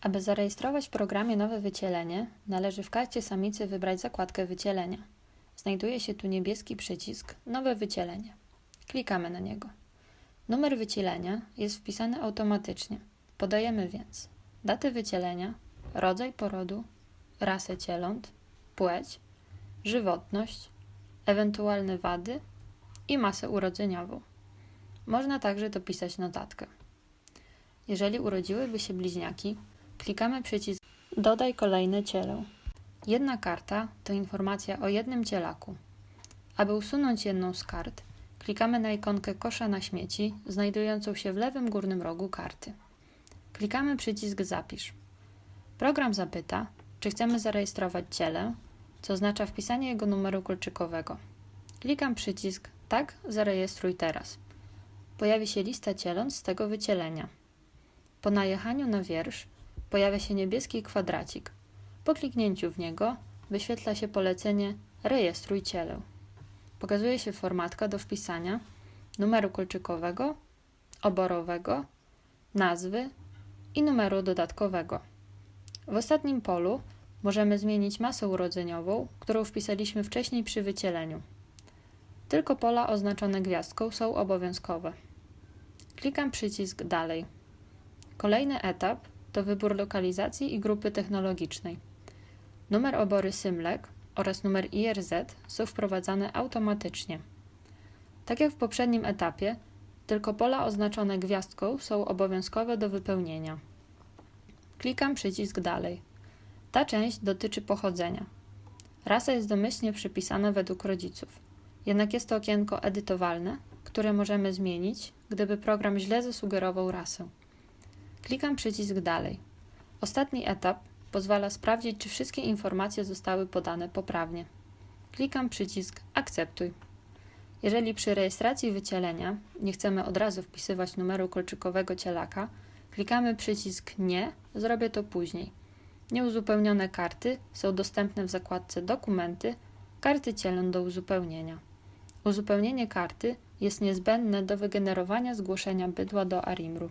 Aby zarejestrować w programie nowe wycielenie, należy w karcie samicy wybrać zakładkę wycielenia. Znajduje się tu niebieski przycisk Nowe wycielenie. Klikamy na niego. Numer wycielenia jest wpisany automatycznie. Podajemy więc datę wycielenia, rodzaj porodu, rasę cieląt, płeć, żywotność, ewentualne wady i masę urodzeniową. Można także dopisać notatkę. Jeżeli urodziłyby się bliźniaki, klikamy przycisk Dodaj kolejne ciele. Jedna karta to informacja o jednym cielaku. Aby usunąć jedną z kart, klikamy na ikonkę kosza na śmieci, znajdującą się w lewym górnym rogu karty. Klikamy przycisk Zapisz. Program zapyta, czy chcemy zarejestrować ciele, co oznacza wpisanie jego numeru kolczykowego. Klikam przycisk Tak, zarejestruj teraz. Pojawi się lista cieląt z tego wycielenia. Po najechaniu na wiersz pojawia się niebieski kwadracik. Po kliknięciu w niego wyświetla się polecenie Rejestruj cielę. Pokazuje się formatka do wpisania numeru kolczykowego, oborowego, nazwy i numeru dodatkowego. W ostatnim polu możemy zmienić masę urodzeniową, którą wpisaliśmy wcześniej przy wycieleniu. Tylko pola oznaczone gwiazdką są obowiązkowe. Klikam przycisk Dalej. Kolejny etap to wybór lokalizacji i grupy technologicznej. Numer obory Symlek oraz numer IRZ są wprowadzane automatycznie. Tak jak w poprzednim etapie, tylko pola oznaczone gwiazdką są obowiązkowe do wypełnienia. Klikam przycisk Dalej. Ta część dotyczy pochodzenia. Rasa jest domyślnie przypisana według rodziców, jednak jest to okienko edytowalne, które możemy zmienić, gdyby program źle zasugerował rasę. Klikam przycisk Dalej. Ostatni etap pozwala sprawdzić, czy wszystkie informacje zostały podane poprawnie. Klikam przycisk Akceptuj. Jeżeli przy rejestracji wycielenia nie chcemy od razu wpisywać numeru kolczykowego cielaka, klikamy przycisk Nie, zrobię to później. Nieuzupełnione karty są dostępne w zakładce Dokumenty, karty cielą do uzupełnienia. Uzupełnienie karty jest niezbędne do wygenerowania zgłoszenia bydła do ARIMR-u.